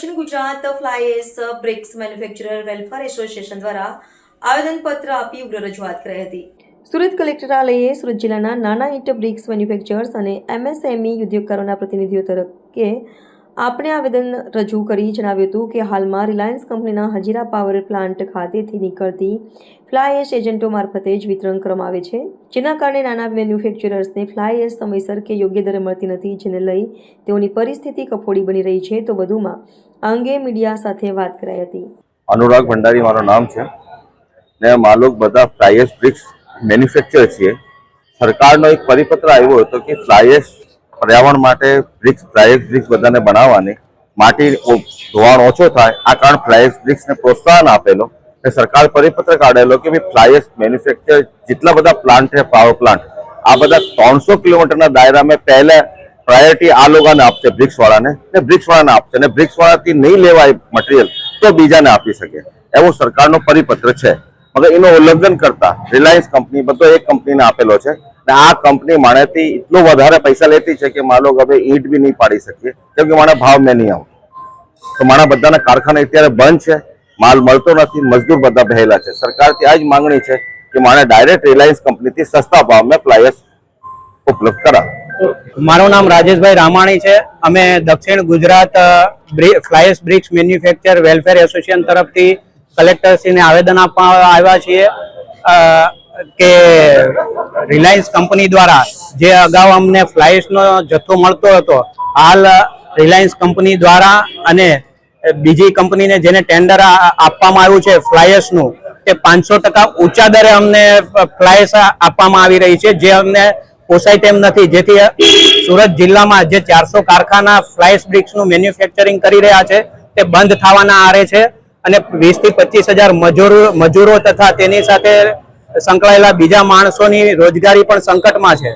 દક્ષિણ Gujarat fly ash bricks manufacturer welfare association દ્વારા આવેદનપત્ર આપી ઉગ્ર રજૂઆત કરાઈ હતી. સુરત કલેક્ટરાલયે સુરત જિલ્લાના નાના ઇટ બ્રિક્સ મેન્યુફેક્ચર્સ અને એમએસએમઈ ઉદ્યોગકારોના પ્રતિનિધિઓ તરીકે આપણે આવેદન રજૂ કરી જણાવ્યું હતું કે હાલમાં રિલાયન્સ કંપનીના હજીરા પાવર પ્લાન્ટ ખાતેથી નીકળતી ફ્લાય એશ એજન્ટો મારફતે જ વિતરણ કરવામાં આવે છે, જેના કારણે નાના મેન્યુફેક્ચરર્સને ફ્લાય એશ સમયસર કે યોગ્ય દરે મળતી નથી, જેને લઈ તેઓની પરિસ્થિતિ કફોડી બની રહી છે, તો વધુમાં આ અંગે મીડિયા સાથે વાત કરાઈ હતી. અનુરાગ ભંડારી મારું નામ છે. ને માલોક લોક બધા ફ્લાયર્સ બ્રિક્સ મેન્યુફેક્ચર છીએ. સરકારનો એક પરિપત્ર આવ્યો હતો કે ફ્લાયર્સ પર્યાવરણ માટે બ્રિક્સ ફ્લાયર્સ બ્રિક્સ બધાને બનાવવાની. માટી ધોવાણ ઓછો થાય, આ કારણ ફ્લાયર્સ બ્રિક્સને પ્રોત્સાહન આપેલો ને સરકાર પરિપત્ર કાઢેલો કે ભાઈ ફ્લાયર્સ મેન્યુફેક્ચર જેટલા બધા પ્લાન્ટ છે, પાવર પ્લાન્ટ, આ બધા ત્રણસો કિલોમીટરના દાયરામાં પહેલા પ્રાયોરિટી આ લોકોને આપશે બ્રિક્સવાળાને ને બ્રિક્સવાળાને આપશે. ને બ્રિક્સવાળાથી નહીં લેવાય મટીરિયલ તો બીજાને આપી શકે. એવો સરકારનો પરિપત્ર છે. મગર એનું ઉલ્લંઘન કરતા રિલાયન્સ કંપની બધો એક કંપનીને આપેલો છે. ને આ કંપની માણેથી એટલું વધારે પૈસા લેતી છે કે માલો હવે ઈંટ બી નહીં પાડી શકીએ. કેમ કે મારા ભાવ મેં નહીં આવું. તો મારા બધાના કારખાના અત્યારે બંધ છે. માલ મળતો નથી. મજદૂર બધા બહેલા છે. સરકારથી આ જ માંગણી છે કે મારે ડાયરેક્ટ રિલાયન્સ કંપનીથી સસ્તા ભાવમાં પ્લાયર્સ ઉપલબ્ધ કરાવે. મારું નામ રાજેશભાઈ રામાણી છે. અમે દક્ષિણ Gujarat fly ash bricks manufacture welfare association તરફથી કલેક્ટરશ્રીને આવેદન આપવા આવ્યા છીએ કે રિલાયન્સ કંપની દ્વારા જે અગાઉ અમને ફ્લાયર્સનો જથ્થો મળતો હતો, હાલ રિલાયન્સ કંપની દ્વારા અને બીજી કંપનીને જેને ટેન્ડર આપવામાં આવ્યું છે ફ્લાયર્સનું, તે પાંચસો ટકા ઊંચા દરે અમને ફ્લાયર્સ આપવામાં આવી રહી છે, જે અમને પોસાય તેમ નથી. જેથી સુરત જિલ્લામાં જે ચારસો કારખાના ફ્લાયસ બ્રિક્સનું મેન્યુફેક્ચરિંગ કરી રહ્યા છે, તે બંધ થવાના આરે છે. અને વીસથી પચીસ હજાર મજૂરો મજૂરો તથા તેની સાથે સંકળાયેલા બીજા માણસોની રોજગારી પણ સંકટમાં છે.